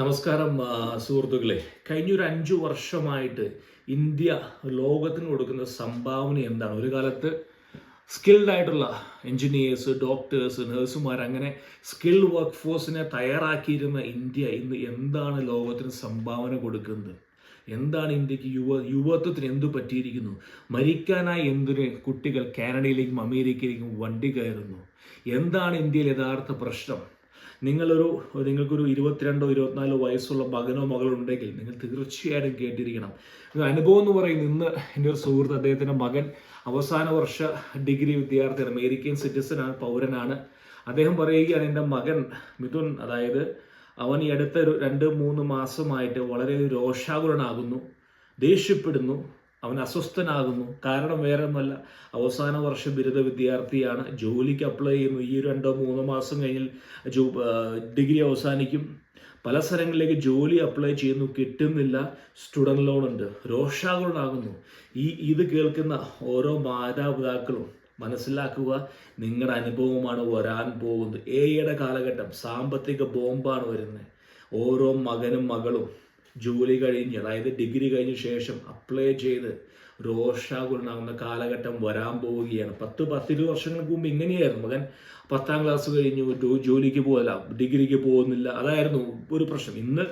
നമസ്കാരം സുഹൃത്തുക്കളെ. കഴിഞ്ഞൊരു അഞ്ചു വർഷമായിട്ട് ഇന്ത്യ ലോകത്തിന് കൊടുക്കുന്ന സംഭാവന എന്താണ്? ഒരു കാലത്ത് സ്കിൽഡ് ആയിട്ടുള്ള എഞ്ചിനീയേഴ്സ് ഡോക്ടേഴ്സ് നഴ്സുമാർ അങ്ങനെ സ്കിൽഡ് വർക്ക് ഫോഴ്സിനെ തയ്യാറാക്കിയിരുന്ന ഇന്ത്യ ഇന്ന് എന്താണ് ലോകത്തിന് സംഭാവന കൊടുക്കുന്നത്? എന്താണ് ഇന്ത്യയ്ക്ക് യുവ യുവത്വത്തിന് എന്തു പറ്റിയിരിക്കുന്നു? മരിക്കാനായി എന്തിന് കുട്ടികൾ കാനഡയിലേക്കും അമേരിക്കയിലേക്കും വണ്ടി കയറുന്നു? എന്താണ് ഇന്ത്യയിൽ യഥാർത്ഥ പ്രശ്നം? നിങ്ങളൊരു നിങ്ങൾക്കൊരു ഇരുപത്തിരണ്ടോ ഇരുപത്തിനാലോ വയസ്സുള്ള മകനോ മകളോ ഉണ്ടെങ്കിൽ നിങ്ങൾ തീർച്ചയായിട്ടും കേട്ടിരിക്കണം. അനുഭവം എന്ന് പറയുന്നത് ഇന്ന് എന്റെ ഒരു സുഹൃത്ത് അദ്ദേഹത്തിന്റെ മകൻ അവസാന വർഷ ഡിഗ്രി വിദ്യാർത്ഥിയാണ് അമേരിക്കൻ സിറ്റിസനാണ് പൗരനാണ്. അദ്ദേഹം പറയുകയാണ് എന്റെ മകൻ മിഥുൻ അതായത് അവൻ ഈ അടുത്ത രണ്ട് മൂന്ന് മാസമായിട്ട് വളരെ രോഷാകുലനാകുന്നു ദേഷ്യപ്പെടുന്നു അവൻ അസ്വസ്ഥനാകുന്നു. കാരണം വേറെ ഒന്നുമല്ല അവസാന വർഷ ബിരുദ വിദ്യാർത്ഥിയാണ്. ജോലിക്ക് അപ്ലൈ ചെയ്യുന്നു. ഈ രണ്ടോ മൂന്നോ മാസം കഴിഞ്ഞാൽ ജോ ഡിഗ്രി അവസാനിക്കും. പല സ്ഥലങ്ങളിലേക്ക് ജോലി അപ്ലൈ ചെയ്യുന്നു. കിട്ടുന്നില്ല. സ്റ്റുഡന്റ് ലോൺ ഉണ്ട്. രോഷാകുലനാകുന്നു. ഈ ഇത് കേൾക്കുന്ന ഓരോ മാതാപിതാക്കളും മനസ്സിലാക്കുക നിങ്ങളുടെ അനുഭവമാണ് വരാൻ പോകുന്നത്. എയുടെ കാലഘട്ടം? സാമ്പത്തിക ബോംബാണ് വരുന്നത്. ഓരോ മകനും മകളും ജോലി കഴിഞ്ഞ് അതായത് ഡിഗ്രി കഴിഞ്ഞ ശേഷം അപ്ലൈ ചെയ്ത് രോഷാകുലനാകുന്ന കാലഘട്ടം വരാൻ പോവുകയാണ്. പത്ത് പത്തിരുപത് വർഷങ്ങൾക്ക് മുമ്പ് ഇങ്ങനെയായിരുന്നു. മകൻ പത്താം ക്ലാസ് കഴിഞ്ഞു ജോലിക്ക് പോകല ഡിഗ്രിക്ക് പോകുന്നില്ല. അതായിരുന്നു ഒരു പ്രശ്നം. ഇന്ന്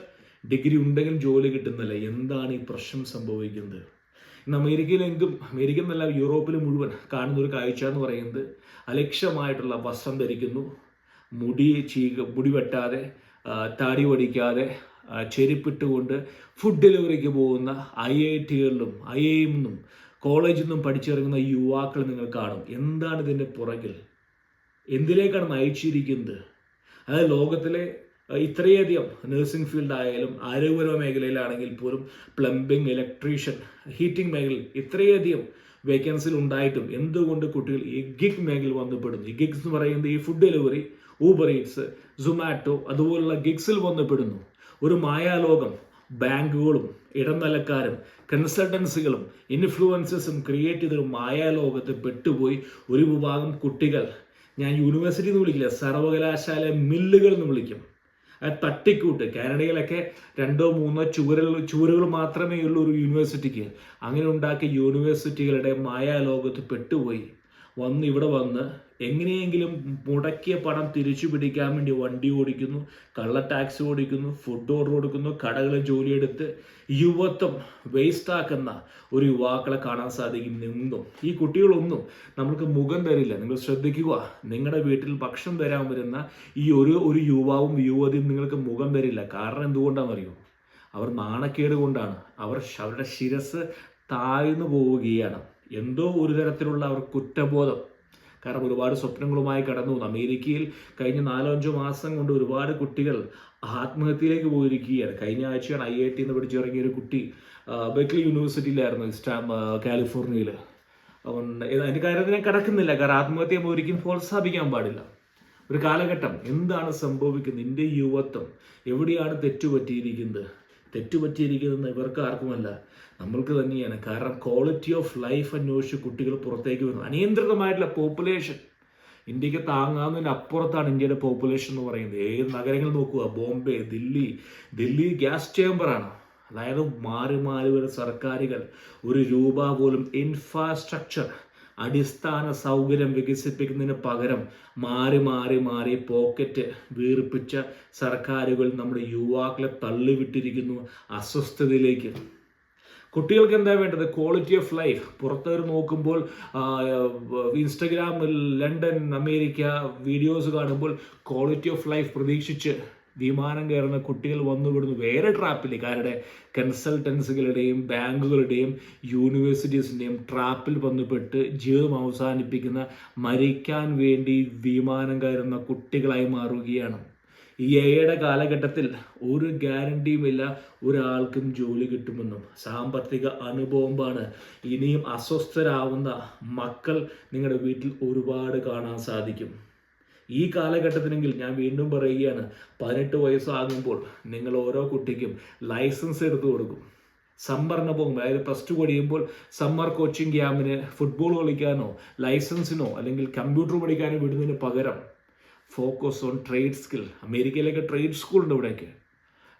ഡിഗ്രി ഉണ്ടെങ്കിൽ ജോലി കിട്ടുന്നില്ല. എന്താണ് ഈ പ്രശ്നം സംഭവിക്കുന്നത്? ഇന്ന് അമേരിക്കയിലെങ്കും അമേരിക്ക എന്നല്ല യൂറോപ്പിൽ മുഴുവൻ കാണുന്ന ഒരു കാഴ്ച എന്ന് പറയുന്നത് അലക്ഷ്യമായിട്ടുള്ള വസ്ത്രം ധരിക്കുന്നു. മുടി ചീക മുടി വെട്ടാതെ താടി വടിക്കാതെ ചെരുപ്പിട്ടുകൊണ്ട് ഫുഡ് ഡെലിവറിക്ക് പോകുന്ന ഐ ഐ ടികളിലും ഐ ഐ എമ്മിനും കോളേജിൽ നിന്നും പഠിച്ചിറങ്ങുന്ന യുവാക്കൾ നിങ്ങൾ കാണും. എന്താണ് ഇതിന്റെ പുറകിൽ? എന്തിലേക്കാണ് നയിച്ചിരിക്കുന്നത്? അതായത് ലോകത്തിലെ ഇത്രയധികം നഴ്സിംഗ് ഫീൽഡ് ആയാലും ആരോഗ്യപരമായ മേഖലയിലാണെങ്കിൽ പോലും പ്ലംബിംഗ് ഇലക്ട്രീഷ്യൻ ഹീറ്റിംഗ് മേഖലയിൽ ഇത്രയധികം വേക്കൻസികൾ ഉണ്ടായിട്ടും എന്തുകൊണ്ട് കുട്ടികൾ ഈ ഗിഗ് മേഖലയിൽ വന്നപ്പെടുന്നു ഈ ഗിഗ്സ് എന്ന് പറയുന്നത് ഈ food delivery Uber Eats Zomato അതുപോലുള്ള ഗിഗ്സിൽ വന്നുപെടുന്നു. ഒരു മായാലോകം ബാങ്കുകളും ഇടനിലക്കാരും കൺസൾട്ടൻസികളും ഇൻഫ്ലുവൻസസും ക്രിയേറ്റ് ചെയ്തൊരു മായാലോകത്ത് പെട്ടുപോയി ഒരു വിഭാഗം കുട്ടികൾ. ഞാൻ യൂണിവേഴ്സിറ്റി എന്ന് വിളിക്കില്ല സർവകലാശാല മില്ലുകൾ എന്ന് വിളിക്കും. അത് തട്ടിക്കൂട്ട്. കാനഡയിലൊക്കെ രണ്ടോ മൂന്നോ ചുവരുകൾ ചുവരുകൾ മാത്രമേ ഉള്ളൂ ഒരു യൂണിവേഴ്സിറ്റിക്ക്. അങ്ങനെ ഉണ്ടാക്കിയ യൂണിവേഴ്സിറ്റികളുടെ മായാലോകത്ത് പെട്ടുപോയി. വന്ന് ഇവിടെ വന്ന് എങ്ങനെയെങ്കിലും മുടക്കിയ പണം തിരിച്ചു പിടിക്കാൻ വേണ്ടി വണ്ടി ഓടിക്കുന്നു കള്ള ടാക്സി ഓടിക്കുന്നു ഫുഡ് ഓർഡർ കൊടുക്കുന്നു കടകളിൽ ജോലിയെടുത്ത് യുവത്വം വേസ്റ്റ് ആക്കുന്ന ഒരു യുവാക്കളെ കാണാൻ സാധിക്കും നിന്നും ഈ കുട്ടികളൊന്നും നമുക്ക് മുഖം തരില്ല. നിങ്ങൾ ശ്രദ്ധിക്കുക നിങ്ങളുടെ വീട്ടിൽ ഭക്ഷണം തരാൻ വരുന്ന ഈ ഒരു ഒരു യുവാവും യുവതിയും നിങ്ങൾക്ക് മുഖം തരില്ല. കാരണം എന്തുകൊണ്ടാണെന്നറിയോ? അവർ നാണക്കേട് കൊണ്ടാണ്. അവർ അവരുടെ ശിരസ് താഴ്ന്നു പോവുകയാണ്. എന്തോ ഒരു തരത്തിലുള്ള അവർ കുറ്റബോധം. കാരണം ഒരുപാട് സ്വപ്നങ്ങളുമായി കടന്നു. അമേരിക്കയിൽ കഴിഞ്ഞ നാലോ അഞ്ചോ മാസം കൊണ്ട് ഒരുപാട് കുട്ടികൾ ആത്മഹത്യയിലേക്ക് പോയിരിക്കുകയാണ്. കഴിഞ്ഞ ആഴ്ചയാണ് ഐ ഐ ടി എന്ന് പഠിച്ചിറങ്ങിയ ഒരു കുട്ടി ബെക്ലി യൂണിവേഴ്സിറ്റിയിലായിരുന്നു സ്റ്റാം കാലിഫോർണിയയിൽ അവൻ അതിന്റെ കാര്യത്തിനെ കിടക്കുന്നില്ല. കാരണം ആത്മഹത്യ ഒരിക്കലും പ്രോത്സാഹിപ്പിക്കാൻ പാടില്ല. ഒരു കാലഘട്ടം എന്താണ് സംഭവിക്കുന്നത്? നിന്റെ യുവത്വം എവിടെയാണ് തെറ്റുപറ്റിയിരിക്കുന്നത്? തെറ്റുപറ്റിയിരിക്കുന്നത് ഇവർക്ക് ആർക്കുമല്ല. നമ്മൾക്ക് തന്നെയാണ്. കാരണം ക്വാളിറ്റി ഓഫ് ലൈഫ് അന്വേഷിച്ച് കുട്ടികൾ പുറത്തേക്ക് വരുന്നു. അനിയന്ത്രിതമായിട്ടുള്ള പോപ്പുലേഷൻ ഇന്ത്യയ്ക്ക് താങ്ങാവുന്നതിന് അപ്പുറത്താണ് ഇന്ത്യയുടെ പോപ്പുലേഷൻ എന്ന് പറയുന്നത്. ഏത് നഗരങ്ങൾ നോക്കുക? ബോംബെ ദില്ലി. ദില്ലി ഗ്യാസ് ചേംബറാണ് അതായത് മാറി മാറി വരുന്ന സർക്കാരുകൾ ഒരു രൂപ പോലും ഇൻഫ്രാസ്ട്രക്ചർ അടിസ്ഥാന സൗകര്യം വികസിപ്പിക്കുന്നതിന് പകരം മാറി മാറി മാറി പോക്കറ്റ് വീർപ്പിച്ച സർക്കാരുകൾ നമ്മുടെ യുവാക്കളെ തള്ളിവിട്ടിരിക്കുന്നു അസ്വസ്ഥതയിലേക്ക്. കുട്ടികൾക്ക് എന്താ വേണ്ടത്? ക്വാളിറ്റി ഓഫ് ലൈഫ് പുറത്തവർ നോക്കുമ്പോൾ ഇൻസ്റ്റഗ്രാമിൽ ലണ്ടൻ അമേരിക്ക വീഡിയോസ് കാണുമ്പോൾ ക്വാളിറ്റി ഓഫ് ലൈഫ് പ്രതീക്ഷിച്ച് വിമാനം കയറുന്ന കുട്ടികൾ വന്നുവിടുന്നു വേറെ ട്രാപ്പിലേക്ക്. ആരുടെ കൺസൾട്ടൻസികളുടെയും ബാങ്കുകളുടെയും യൂണിവേഴ്സിറ്റീസിന്റെയും ട്രാപ്പിൽ വന്നുപെട്ട് ജീവിതം അവസാനിപ്പിക്കുന്ന മരിക്കാൻ വേണ്ടി വിമാനം കയറുന്ന കുട്ടികളായി മാറുകയാണ്. ഈ എയുടെ കാലഘട്ടത്തിൽ ഒരു ഗ്യാരണ്ടിയുമില്ല ഒരാൾക്കും ജോലി കിട്ടുമെന്നും. സാമ്പത്തിക അനുഭവമാണ് ഇനിയും അസ്വസ്ഥരാവുന്ന മക്കൾ നിങ്ങളുടെ വീട്ടിൽ ഒരുപാട് കാണാൻ സാധിക്കും. ഈ കാലഘട്ടത്തിനെങ്കിൽ ഞാൻ വീണ്ടും പറയുകയാണ് പതിനെട്ട് വയസ്സാകുമ്പോൾ നിങ്ങൾ ഓരോ കുട്ടിക്കും ലൈസൻസ് എടുത്തു കൊടുക്കും. സമ്മറിന് പോകുമ്പോൾ അതായത് പ്ലസ് ടു കഴിയുമ്പോൾ സമ്മർ കോച്ചിങ് ക്യാമ്പിന് ഫുട്ബോൾ കളിക്കാനോ ലൈസൻസിനോ അല്ലെങ്കിൽ കമ്പ്യൂട്ടർ പഠിക്കാനോ വിടുന്നതിന് പകരം ഫോക്കസ് ഓൺ ട്രേഡ് സ്കിൽ അമേരിക്കയിലൊക്കെ ട്രേഡ് സ്കൂൾ ഉണ്ട് ഇവിടെയൊക്കെ.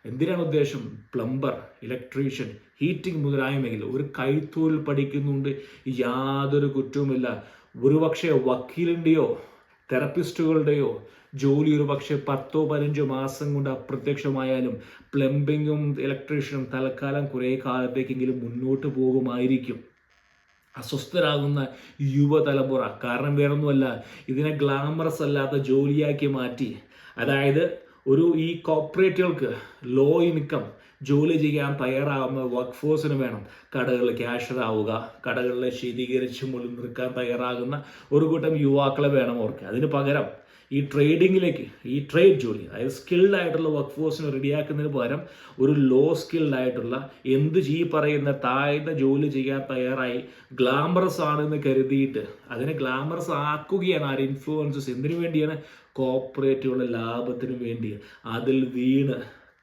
എന്തിനാണ് ഉദ്ദേശം? പ്ലംബർ ഇലക്ട്രീഷ്യൻ ഹീറ്റിംഗ് മുതലായ മേഖല ഒരു കൈത്തൊഴിൽ പഠിക്കുന്നുണ്ട്. യാതൊരു കുറ്റവുമില്ല. ഒരുപക്ഷെ വക്കീലിന്റെയോ തെറപ്പിസ്റ്റുകളുടെയോ ജോലി ഒരു പക്ഷേ പത്തോ പതിനഞ്ചോ മാസം കൊണ്ട് അപ്രത്യക്ഷമായാലും പ്ലംബിങ്ങും ഇലക്ട്രീഷ്യനും തൽക്കാലം കുറേ കാലത്തേക്കെങ്കിലും മുന്നോട്ട് പോകുമായിരിക്കും. അസ്വസ്ഥരാകുന്ന യുവതലമുറ. കാരണം വേറൊന്നുമല്ല ഇതിനെ ഗ്ലാമറസ് അല്ലാത്ത ജോലിയാക്കി മാറ്റി. അതായത് ഒരു ഈ കോർപ്പറേറ്റുകൾക്ക് ലോ ഇൻകം ജോലി ചെയ്യാൻ തയ്യാറാവുന്ന വർക്ക് ഫോഴ്സിന് വേണം കടകളിൽ ക്യാഷർ ആവുക കടകളിൽ ശീതീകരിച്ച് മുകളിൽ നിൽക്കാൻ തയ്യാറാകുന്ന ഒരു കൂട്ടം യുവാക്കളെ വേണം ഓർക്ക് അതിന് പകരം ഈ ട്രേഡിങ്ങിലേക്ക് ഈ ട്രേഡ് ജോലി അതായത് സ്കിൽഡ് ആയിട്ടുള്ള വർക്ക് ഫോഴ്സിനെ റെഡിയാക്കുന്നതിന് പകരം ഒരു ലോ സ്കിൽഡ് ആയിട്ടുള്ള എന്ത് ഈ പറയുന്ന താഴ്ന്ന ജോലി ചെയ്യാൻ തയ്യാറായി ഗ്ലാമറസ് ആണെന്ന് കരുതിയിട്ട് അതിനെ ഗ്ലാമറസ് ആക്കുകയാണ് ആ ഇൻഫ്ലുവൻസസ് എന്തിനു വേണ്ടിയാണ്? കോപ്പറേറ്റുകളുടെ ലാഭത്തിനു വേണ്ടി അതിൽ വീണ്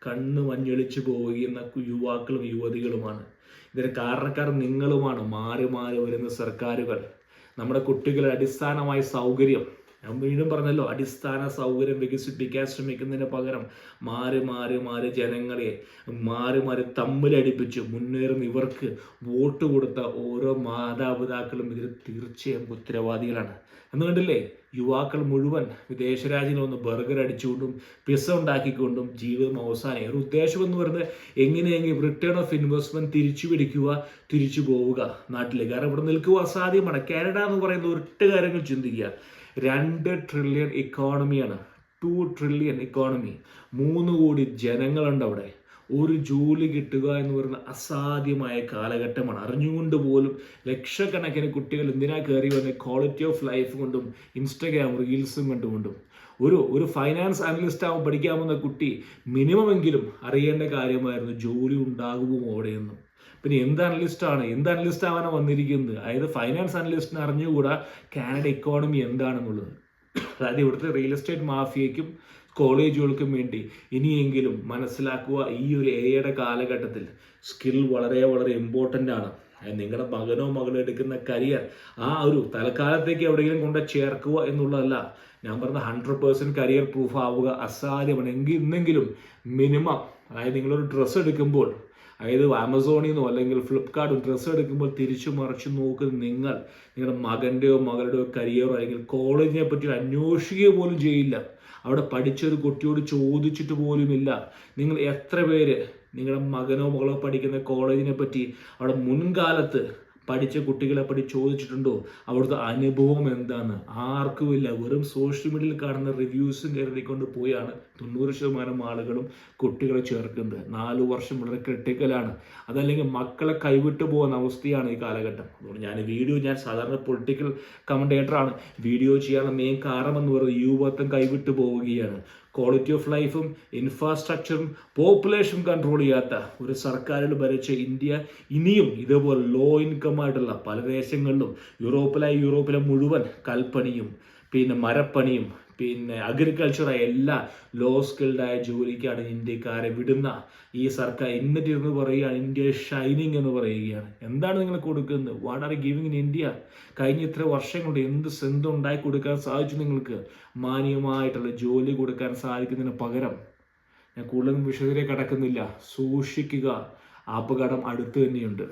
കണ്ണ് മഞ്ഞളിച്ചു പോകുന്ന യുവാക്കളും യുവതികളുമാണ്. ഇതിന് കാരണക്കാർ നിങ്ങളുമാണ്. മാറി മാറി വരുന്ന സർക്കാരുകൾ. നമ്മുടെ കുട്ടികളുടെ അടിസ്ഥാനമായ സൗകര്യം. ഞാൻ വീണ്ടും പറഞ്ഞല്ലോ അടിസ്ഥാന സൗകര്യം വികസിപ്പിക്കാൻ ശ്രമിക്കുന്നതിന് പകരം മാറി മാറി മാറി ജനങ്ങളെ മാറി മാറി തമ്മിലടിപ്പിച്ച് മുന്നേറുന്ന ഇവർക്ക് വോട്ട് കൊടുത്ത ഓരോ മാതാപിതാക്കളും ഇതിൽ തീർച്ചയായും ഉത്തരവാദികളാണ്. എന്ന് കണ്ടില്ലേ യുവാക്കൾ മുഴുവൻ വിദേശ രാജ്യങ്ങളിൽ ഒന്ന് ബർഗർ അടിച്ചുകൊണ്ടും പിസ ഉണ്ടാക്കിക്കൊണ്ടും ജീവിതം അവസാനം. ഒരു ഉദ്ദേശം എന്ന് പറയുന്നത് എങ്ങനെയെങ്കിലും റിട്ടേൺ ഓഫ് ഇൻവെസ്റ്റ്മെന്റ് തിരിച്ചു പിടിക്കുക തിരിച്ചു പോവുക നാട്ടിലേക്ക്. കാരണം ഇവിടെ നിൽക്കുക അസാധ്യമാണ്. കാനഡ എന്ന് പറയുന്ന ഒരിട്ട് കാര്യങ്ങൾ ചിന്തിക്കുക. രണ്ട് ട്രില്യൺ ഇക്കോണമിയാണ് ടു ട്രില്യൺ ഇക്കോണമി മൂന്ന് കോടി ജനങ്ങളുണ്ട് അവിടെ. ഒരു ജോലി കിട്ടുക എന്ന് പറയുന്ന അസാധ്യമായ കാലഘട്ടമാണ്. അറിഞ്ഞുകൊണ്ട് പോലും ലക്ഷക്കണക്കിന് കുട്ടികൾ എന്തിനാ കയറി വന്ന? ക്വാളിറ്റി ഓഫ് ലൈഫ് കൊണ്ടും ഇൻസ്റ്റഗ്രാം റീൽസും കണ്ടുകൊണ്ടും ഒരു ഒരു ഫൈനാൻസ് അനലിസ്റ്റ് ആവും പഠിക്കാവുന്ന കുട്ടി മിനിമം എങ്കിലും അറിയേണ്ട കാര്യമായിരുന്നു ജോലി ഉണ്ടാകുമോ അവിടെയെന്നും പിന്നെ എന്ത് അനലിസ്റ്റാണ് എന്ത് അനലിസ്റ്റ് ആവാനാണ് വന്നിരിക്കുന്നത്? അതായത് ഫൈനാൻസ് അനലിസ്റ്റിന് അറിഞ്ഞുകൂടാ കാനഡ ഇക്കോണമി എന്താണെന്നുള്ളത്. അതായത് ഇവിടുത്തെ റിയൽ എസ്റ്റേറ്റ് മാഫിയയ്ക്കും കോളേജുകൾക്കും വേണ്ടി ഇനിയെങ്കിലും മനസ്സിലാക്കുക ഈ ഒരു എയുടെ കാലഘട്ടത്തിൽ സ്കിൽ വളരെ വളരെ ഇമ്പോർട്ടന്റ് ആണ്. നിങ്ങളുടെ മകനോ മകളോ എടുക്കുന്ന കരിയർ ആ ഒരു തൽക്കാലത്തേക്ക് എവിടെയെങ്കിലും കൊണ്ട് ചേർക്കുക എന്നുള്ളതല്ല. ഞാൻ പറഞ്ഞ ഹൺഡ്രഡ് പേഴ്സന്റ് കരിയർ പ്രൂഫ് ആവുക അസാധ്യമാണ്. എങ്കിൽ ഇന്നെങ്കിലും മിനിമം അതായത് നിങ്ങളൊരു ഡ്രസ്സ് എടുക്കുമ്പോൾ അതായത് ആമസോണിൽ നിന്നോ അല്ലെങ്കിൽ ഫ്ലിപ്കാർട്ട് ഡ്രസ്സ് എടുക്കുമ്പോൾ തിരിച്ചു മറിച്ച് നോക്കുന്ന നിങ്ങൾ നിങ്ങളുടെ മകന്റെയോ മകളുടെയോ കരിയറോ അല്ലെങ്കിൽ കോളേജിനെ പറ്റി അന്വേഷിക്കുക പോലും ചെയ്യില്ല. അവിടെ പഠിച്ചൊരു കുട്ടിയോട് ചോദിച്ചിട്ട് പോലുമില്ല നിങ്ങൾ എത്ര പേര് നിങ്ങളുടെ മകനോ മകളോ പഠിക്കുന്ന കോളേജിനെ പറ്റി അവിടെ മുൻകാലത്ത് പഠിച്ച കുട്ടികളെ പറ്റി ചോദിച്ചിട്ടുണ്ടോ? അവിടുത്തെ അനുഭവം എന്താണ്? ആർക്കുമില്ല. വെറും സോഷ്യൽ മീഡിയയിൽ കാണുന്ന റിവ്യൂസും കരുതിക്കൊണ്ട് പോയാണ് തൊണ്ണൂറ് ശതമാനം ആളുകളും കുട്ടികളെ ചേർക്കുന്നത്. നാലു വർഷം വളരെ ക്രിട്ടിക്കലാണ് അതല്ലെങ്കിൽ മക്കളെ കൈവിട്ടു പോകുന്ന അവസ്ഥയാണ് ഈ കാലഘട്ടം. അതുകൊണ്ട് ഞാൻ വീഡിയോ ഞാൻ സാധാരണ പൊളിറ്റിക്കൽ കമന്റേറ്ററാണ് വീഡിയോ ചെയ്യാനുള്ള മെയിൻ കാരണം എന്ന് പറയുന്നത് യുവത്വം കൈവിട്ടു പോവുകയാണ്. ക്വാളിറ്റി ഓഫ് ലൈഫും ഇൻഫ്രാസ്ട്രക്ചറും പോപ്പുലേഷൻ കൺട്രോൾ ചെയ്യാത്ത ഒരു സർക്കാരിൽ ഭരിച്ച ഇന്ത്യ ഇനിയും ഇതേപോലെ ലോ ഇൻകം ആയിട്ടുള്ള പല ദേശങ്ങളിലും യൂറോപ്പിലായി യൂറോപ്പിലെ മുഴുവൻ കൽപ്പണിയും പിന്നെ മരപ്പണിയും പിന്നെ അഗ്രികൾച്ചറായ എല്ലാ ലോ സ്കിൽഡായ ജോലിക്കാണ് ഇന്ത്യക്കാരെ വിടുന്ന. ഈ സർക്കാർ എന്നിട്ട് എന്ന് പറയുകയാണ് ഇന്ത്യ ഷൈനിങ് എന്ന് പറയുകയാണ്. എന്താണ് നിങ്ങൾ കൊടുക്കുന്നത്? What are giving in India കഴിഞ്ഞ ഇത്ര വർഷം കൊണ്ട് എന്ത് സെന്ത് ഉണ്ടാക്കി കൊടുക്കാൻ സാധിച്ചു നിങ്ങൾക്ക്? മാന്യമായിട്ടുള്ള ജോലി കൊടുക്കാൻ സാധിക്കുന്നതിന് പകരം ഞാൻ കൂടുതലും വിഷയത്തിലേക്ക് കടക്കുന്നില്ല. സൂക്ഷിക്കുക. അപകടം അടുത്ത് തന്നെയുണ്ട്.